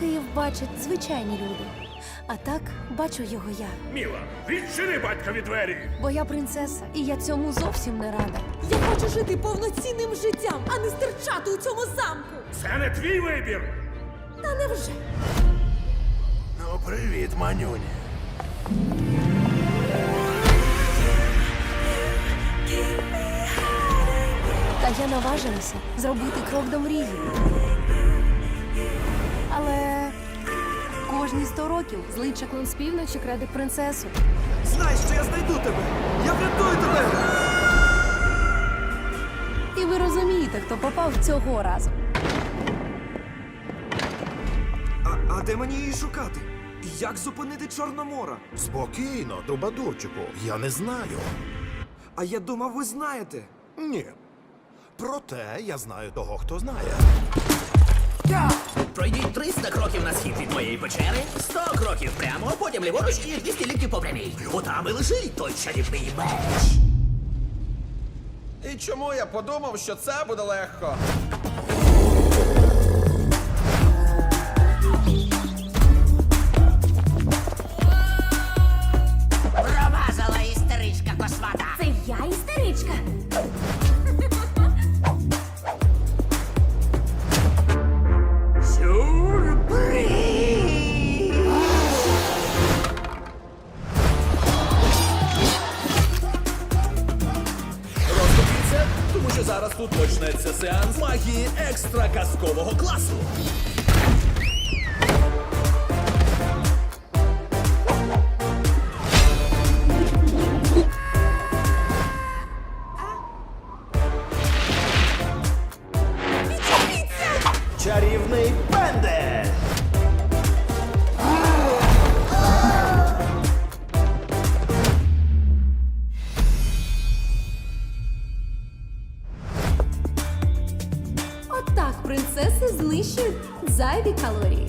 Київ бачать звичайні люди. А так бачу його я. Міла, відчини батькові двері! Бо я принцеса, і я цьому зовсім не рада. Я хочу жити повноцінним життям, а не стирчати у цьому замку. Це не твій вибір! Та невже? Ну, привіт, манюня. Та я наважилася зробити крок до мрії. Але кожні сто років злий чаклун з півночі краде принцесу. Знай, що я знайду тебе! Я врятую тебе! І ви розумієте, хто попав цього разу. А, а де мені її шукати? І Як зупинити Чорномора? Спокійно, трубадурчику, я не знаю. А я думав, ви знаєте. Ні. Проте я знаю того, хто знає. Пройдіть 300 кроків на схід від моєї печери, 100 кроків прямо, потім ліворуч і 200 літків по прямій. Отам і лежить той чарівний меч. І чому я подумав, що це буде легко? Зараз тут почнеться сеанс магії екстра казкового класу. Чарівний пендель! Принцеси знищують зайві калорії.